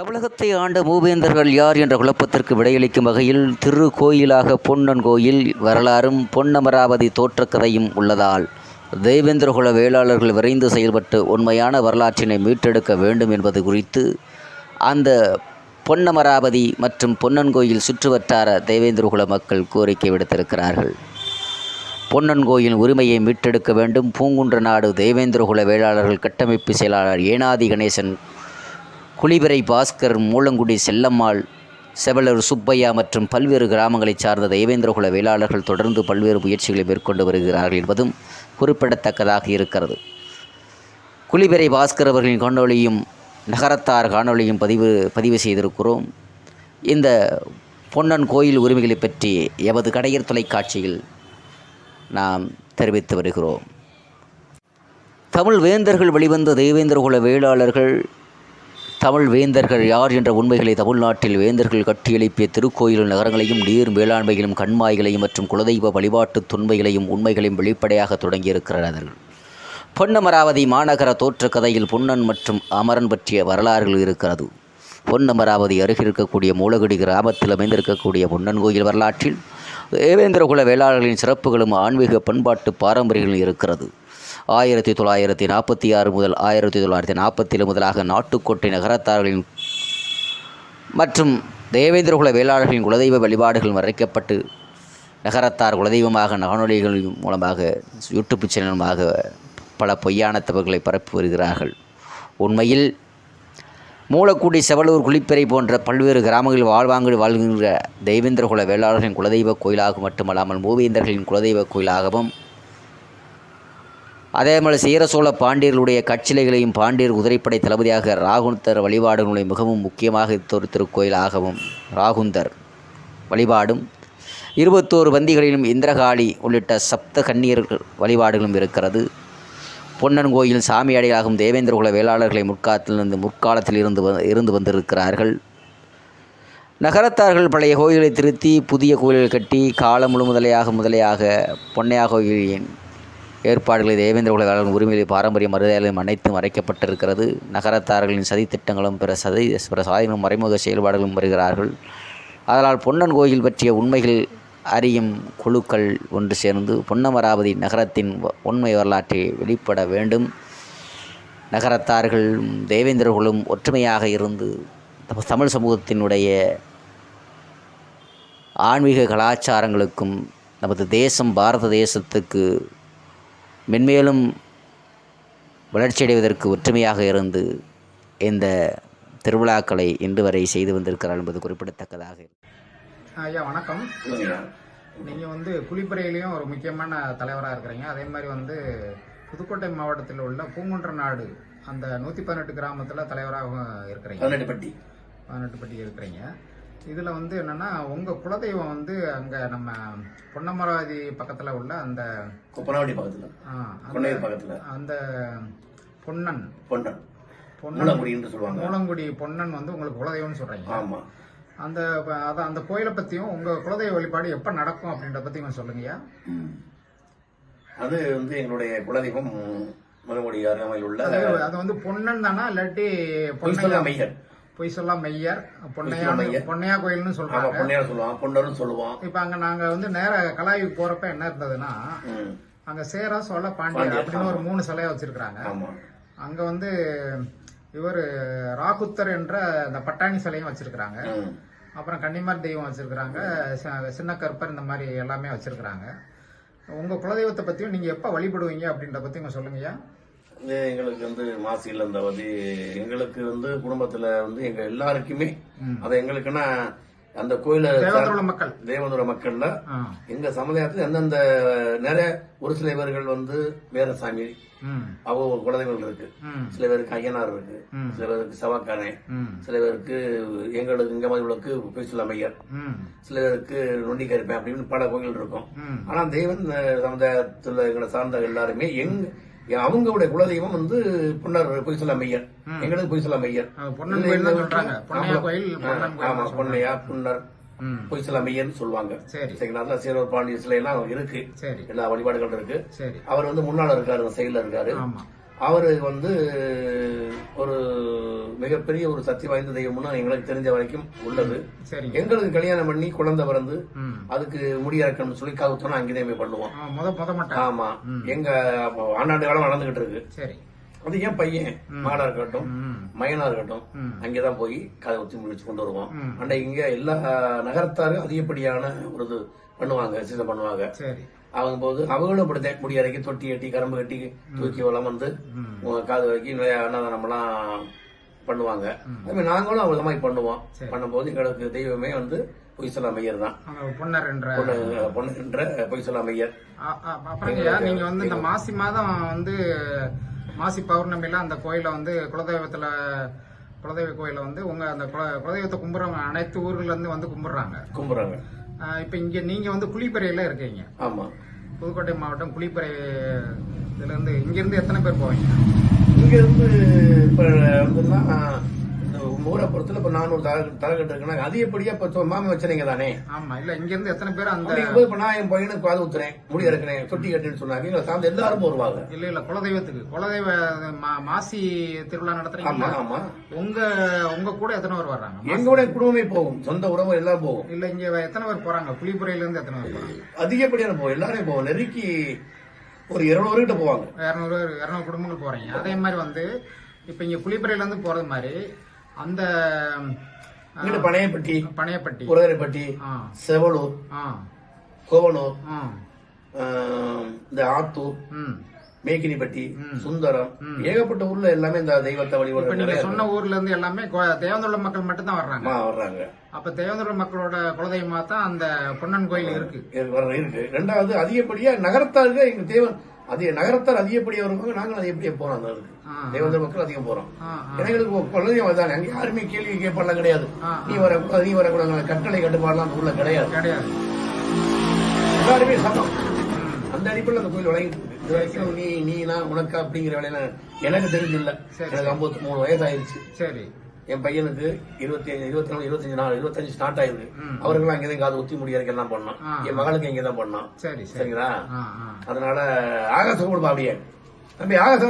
தமிழகத்தை ஆண்ட மூவேந்தர்கள் யார் என்ற குழப்பத்திற்கு விடையளிக்கும் வகையில் திரு கோயிலாக பொன்னன் கோயில் வரலாறும் பொன்னமராவதி தோற்றக்கதையும் உள்ளதால் தேவேந்திரகுல வேளாளர்கள் விரைந்து செயல்பட்டு உண்மையான வரலாற்றினை மீட்டெடுக்க வேண்டும் என்பது குறித்து அந்த பொன்னமராவதி மற்றும் பொன்னன் கோயில் சுற்றுவட்டார தேவேந்திரகுல மக்கள் கோரிக்கை விடுத்திருக்கிறார்கள். பொன்னன் கோயில் உரிமையை மீட்டெடுக்க வேண்டும். பூங்குன்ற நாடு தேவேந்திரகுல வேளாளர்கள் கட்டமைப்பு செயலாளர் ஏனாதி கணேசன் குளிபிறை பாஸ்கர் மூலங்குடி செல்லம்மாள் செவலர் சுப்பையா மற்றும் பல்வேறு கிராமங்களைச் சார்ந்த தேவேந்திரகுல வேளாளர்கள் தொடர்ந்து பல்வேறு முயற்சிகளை மேற்கொண்டு வருகிறார்கள் என்பதும் குறிப்பிடத்தக்கதாக இருக்கிறது. குளிபிறை பாஸ்கர் அவர்களின் காணொளியும் நகரத்தார் காணொளியும் பதிவு பதிவு செய்திருக்கிறோம். இந்த பொன்னன் கோயில் உரிமைகளை பற்றி எமது கடையர் தொலைக்காட்சியில் நாம் தெரிவித்து வருகிறோம். தமிழ் வேந்தர்கள் வெளிவந்த தேவேந்திரகுல வேளாளர்கள் தமிழ் வேந்தர்கள் யார் என்ற உண்மைகளை தமிழ்நாட்டில் வேந்தர்கள் கட்டியெழுப்பிய திருக்கோயில் நகரங்களையும் நீர் மேலாண்மைகளையும் கண்மாய்களையும் மற்றும் குலதெய்வ வழிபாட்டு துன்மைகளையும் உண்மைகளையும் வெளிப்படையாக தொடங்கியிருக்கிறார்கள் பொன்னமராவதி மாநகர தோற்றக் கதையில் பொன்னன் மற்றும் அமரன் பற்றிய வரலாறுகள் இருக்கிறது. பொன்னமராவதி அருகில் இருக்கக்கூடிய மூலகுடி கிராமத்தில் அமைந்திருக்கக்கூடிய பொன்னன் கோயில் வரலாற்றில் தேவேந்திரகுல வேளாளர்களின் சிறப்புகளும் ஆன்மீக பண்பாட்டு பாரம்பரியங்களும் இருக்கிறது. ஆயிரத்தி தொள்ளாயிரத்தி நாற்பத்தி ஆறு முதல் ஆயிரத்தி தொள்ளாயிரத்தி நாற்பத்தேழு முதலாக நாட்டுக்கோட்டை நகரத்தார்களின் மற்றும் தேவேந்திரகுல வேளாளர்களின் குலதெய்வ வழிபாடுகள் மறைக்கப்பட்டு நகரத்தார் குலதெய்வமாக நகனொலிகள் மூலமாக யூடியூப் சேனலுமாக பல பொய்யான தவறுகளை பரப்பி வருகிறார்கள். உண்மையில் மூலக்குடி செவலூர் குளிப்பறை போன்ற பல்வேறு கிராமங்களில் வாழ்வாங்கு வாழ்கின்ற தெய்வேந்திரகுல வேளாளர்களின் குலதெய்வ கோயிலாக மட்டுமல்லாமல் மூவேந்தர்களின் குலதெய்வ கோயிலாகவும் அதே மாதிரி சீரசோழ பாண்டியர்களுடைய கட்சிலைகளையும் பாண்டியர் குதிரைப்படை தளபதியாக ராகுந்தர் வழிபாடுகளுடைய மிகவும் முக்கியமாக ஒரு திருக்கோயிலாகவும் ராகுந்தர் வழிபாடும். இருபத்தோரு பந்திகளிலும் இந்திரகாளி உள்ளிட்ட சப்த கன்னியர்கள் வழிபாடுகளும் இருக்கிறது. பொன்னன் கோயில் சாமி அடையாகும் தேவேந்திரகுல வேளாளர்களை முற்காலத்திலிருந்து முற்காலத்தில் இருந்து வ- இருந்து வந்திருக்கிறார்கள். நகரத்தார்கள் பழைய கோயிலை திருத்தி புதிய கோயில்கள் கட்டி காலம் முழு முதலையாக முதலையாக பொன்னையா கோயிலின் ஏற்பாடுகளை தேவேந்திர வேளாளர் உரிமையை பாரம்பரிய மறுதலையும் அனைத்தும் மறைக்கப்பட்டிருக்கிறது நகரத்தார்களின் சதித்திட்டங்களும் பிற சதி பிற சாதிகளும் மறைமுக செயல்பாடுகளும் வருகிறார்கள். அதனால் பொன்னன் கோயில் பற்றிய உண்மைகள் அறியும் குழுக்கள் ஒன்று சேர்ந்து பொன்னமராவதி நகரத்தின் உண்மை வரலாற்றை வெளிப்பட வேண்டும். நகரத்தார்கள் தேவேந்திரர்களும் ஒற்றுமையாக இருந்து தமிழ் சமூகத்தினுடைய ஆன்மீக கலாச்சாரங்களுக்கும் நமது தேசம் பாரத தேசத்துக்கு மென்மேலும் வளர்ச்சியடைவதற்கு ஒற்றுமையாக இருந்து இந்த திருவிழாக்களை இன்று வரை செய்து வந்திருக்கிறார் என்பது குறிப்பிடத்தக்கதாக ஐயா வணக்கம். நீங்கள் வந்து குளிப்பறையிலையும் ஒரு முக்கியமான தலைவராக இருக்கிறீங்க. அதே மாதிரி வந்து புதுக்கோட்டை மாவட்டத்தில் உள்ள பூங்குன்ற நாடு அந்த நூற்றி பதினெட்டு கிராமத்தில் தலைவராக இருக்கிறீங்க. பதினெட்டுப்பட்டி பதினெட்டுப்பட்டி இருக்கிறீங்க. இதில் வந்து என்னென்னா உங்கள் குலதெய்வம் வந்து அங்கே நம்ம பொன்னமராவதி பக்கத்தில் உள்ள அந்த குப்பனாவடி பக்கத்துல. ஆ, அந்த- கொன்னையூர் பக்கத்துல. அந்த பொன்னன். பொன்னன். பொன்னன். மூலங்குடின்னு சொல்லுவாங்க. மூலங்குடி பொன்னன் வந்து உங்களுக்கு குலதெய்வம்னு சொல்கிறீங்க ஆமா. அந்த அதான் அந்த கோயிலை பற்றியும் உங்கள் குலதெய்வ வழிபாடு எப்போ நடக்கும் அப்படின்றத பற்றி கொஞ்சம் சொல்லுங்கய்யா. அது வந்து எங்களுடைய குலதெய்வம் மலங்குடி அருகாமையில் உள்ள அது வந்து பொன்னன் தானா இல்லாட்டி பொன்னையா? மையர். பொய் சொல்லா மெய்யர் பொன்னையா மெய்யர். பொன்னையா கோயில்னு சொல்றாங்க பொன்னையார் சொல்லுவான் பொன்னரும் சொல்லுவான் இப்ப அங்க நாங்க வந்து நேர கலாய்வு போறப்ப என்ன இருந்ததுன்னா. அங்க சேரா சோழ பாண்டியர் அப்படின்னு ஒரு. மூணு சிலையா வச்சிருக்காங்க அங்க வந்து இவர் ராகுத்தர் என்ற இந்த பட்டாணி சிலையும் வச்சிருக்காங்க ம். அப்புறம் கன்னிமார் தெய்வம் வச்சிருக்காங்க ச- சின்ன கருப்பர் இந்த மாதிரி எல்லாமே வச்சிருக்காங்க உங்க குலதெய்வத்தை பத்தியும் நீங்க எப்ப வழிபடுவீங்க அப்படின்றத பத்தி கொஞ்சம் சொல்லுங்கய்யா எங்களுக்கு வந்து மாசியில் அந்த வந்து எங்களுக்கு வந்து குடும்பத்துல வந்து எங்க எல்லாருக்குமே. அது எங்களுக்குன்னா அந்த கோயில மக்கள். தேவந்தூர மக்கள்ல. எங்க சமுதாயத்துல எந்தெந்த நிறைய ஒரு சில பேர்கள் வந்து வேரசாமி அவங்க குலதெய்வங்கள் இருக்கு. சில பேருக்கு ஐயனார் இருக்கு. சில பேருக்கு சவாக்கானே சில பேருக்கு எங்களுக்கு இங்க மதிவுகளுக்கு பேசுல மையர் ம். சில பேருக்கு நொண்டி கருப்பேன் அப்படின்னு பல கோயில் இருக்கும். ஆனா தெய்வம் அஹ், சமுதாயத்துல எங்களை சார்ந்த எல்லாருமே எங்க அவங்களுடைய குலதெய்வம் வந்து பொன்னர் பொய்சொல்ல மையர் எங்களுக்கு பொன்னன் கோயில் ஆமா. பொன்னையா புன்னர் ம். பொய்சொல்ல மையர்னு சொல்லுவாங்க. சரி. சரிங்களா அதுல சீரவர் பாண்டிய சிலை எல்லாம் இருக்கு. சரி. எல்லா வழிபாடுகள் இருக்கு. சரி. அவர் வந்து முன்னால இருக்காரு சைடுல இருக்காரு. அவரு வந்து ஒரு மிகப்பெரிய ஒரு சக்தி வாய்ந்த தெய்வம்னு எங்களுக்கு தெரிஞ்ச வரைக்கும் உள்ளது. எங்களுக்கு கல்யாணம் பண்ணி குழந்தை பிறந்து அதுக்கு முடியாக்கணும்னு சொல்லி காவுத்தோம் பண்ணுவோம். முத முத மாட்டேன் ஆமா. எங்க ஆண்டாண்டு காலம் நடந்துகிட்டு இருக்கு. சரி. அது ஏன் பையன். மாடா இருக்கட்டும் மயனா இருக்கட்டும். அங்கேதான் போய் கதை ஊத்தி முடிச்சு கொண்டு வருவோம். அன்றைக்கு இங்க எல்லா நகரத்தாரும் அதிகப்படியான ஒரு இது பண்ணுவாங்க சிசம் பண்ணுவாங்க. சரி. அவங்க போது அவங்களும் அப்படித்தான் முடி அரைக்கி தொட்டி கட்டி கரும்பு கட்டி தூக்கி வளம் வந்து காது வைக்கி நிறைய அன்னதானம்லாம் பண்ணுவாங்க. அது மாதிரி நாங்களும் அவ்வளவு மாதிரி பண்ணுவோம். பண்ணும்போது எங்களுக்கு தெய்வமே வந்து பொய்சலா மையர் தான். பொன்னர் என்ற பொண்ணு பொண்ணுன்ற பொய்சலா மையர் அ- அ- அப்புறங்கய்யா நீங்க வந்து இந்த மாசி மாதம் வந்து மாசி பௌர்ணமியில அந்த கோயில வந்து குலதெய்வத்துல குலதெய்வ கோயில வந்து உங்க அந்த குல- குலதெய்வத்தை கும்பிடுறவங்க அனைத்து ஊர்ல இருந்து வந்து கும்பிடுறாங்க. கும்பிடுறாங்க இப்ப இங்க நீங்க வந்து குளிப்பறையில இருக்கீங்க. ஆமா. புதுக்கோட்டை மாவட்டம் குளிப்பறை இதுல இருந்து இங்க இருந்து எத்தனை பேர் போவீங்க? இங்க இருந்து இப்ப வந்துன்னா இந்த ஊரை பொறுத்தல இப்ப நானூறு தர தரகட்டு இருக்குன்னா அதிகப்படியா இப்ப மாமி வச்சனீங்க தானே? ஆமா இல்ல இங்க இருந்து எத்தனை பேர் அந்த இப்ப நான் என் பையனுக்கு காது ஊத்துறேன் முடி இறக்குறேன் தொட்டி கட்டுன்னு சொன்னாங்க. எங்களை சார்ந்து எல்லாரும் வருவாங்க இல்ல இல்ல குலதெய்வத்துக்கு. குலதெய்வ மாசி திருவிழா ஆமா நடத்துறீங்களா? ஆமா உங்க உங்க கூட எத்தனை பேர் வர்றாங்க? எங்களுடைய குடும்பமே போகும். சொந்த உறவு எல்லாரும் போகும். இல்ல இங்க எத்தனை பேர் போறாங்க? குளிப்புறையில இருந்து எத்தனை பேர் போறாங்க? அதிகப்படியான போகும். எல்லாரும் போகும். நெருக்கி ஒரு இருநூறு கிட்ட போவாங்க. இரநூறு இரநூறு குடும்பங்கள் போறீங்க. அதே மாதிரி வந்து இப்ப இங்க குளிப்பறையில இருந்து போறது மாதிரி அந்த பனையப்பட்டி பனையப்பட்டி உரகரைப்பட்டி செவலூர் ஆஹ், இந்த ஆத்தூர் மேக்கினிப்பட்டி சுந்தரம் ஏகப்பட்ட ஊர்ல எல்லாமே இந்த தெய்வத்தை நிறைய சொன்ன ஊர்ல இருந்து எல்லாமே தேவந்துள்ள மக்கள் மட்டும் தான் வர்றாங்க வர்றாங்க. அப்ப தேவந்துள்ள மக்களோட குலதெய்வமா தான் அந்த பொன்னன் கோயில் இருக்கு. இருக்கு ரெண்டாவது அதிகப்படியா நகரத்தாருக்கு எங்க தேவன் அதிக நகரத்தார் அதிகப்படியா வருவாங்க நாங்களும் அதிகப்படியா போறோம் அந்த. தேவந்திர மக்கள் அதிகம் போறோம். எங்களுக்கு குழந்தைங்க வந்தாங்க அங்க யாருமே கேள்வி கேட்பாலாம் கிடையாது. நீ வரக்கூடாது நீ வரக்கூடாது கட்டளை கட்டுப்பாடுலாம் அந்த ஊர்ல கிடையாது. கிடையாது. எல்லாருமே சமம். அந்த அடிப்படையில் அந்த கோயில் வழங்கிட்டு இது வரைக்கும் நீ நீ நான் உனக்கு அப்படிங்கிற வேலையில எனக்கு தெரிஞ்சில்ல. எனக்கு 53 மூணு வயசு ஆயிருச்சு சரி. என் பையனுக்கு இருபத்தி இருபத்தி நாலு இருபத்தஞ்சு நாள் இருபத்தஞ்சு ஸ்டார்ட் ம். அவருக்கெல்லாம் அங்கேதான் காது ஊத்தி முடி வரைக்கும் எல்லாம் பண்ணோம். என் மகளுக்கு இங்கே தான் பண்ணோம். சரி சரி. சரிங்களா? அதனால ஆகாசம் கொடுப்பா அப்படியே. தம்பி ஆகாசம்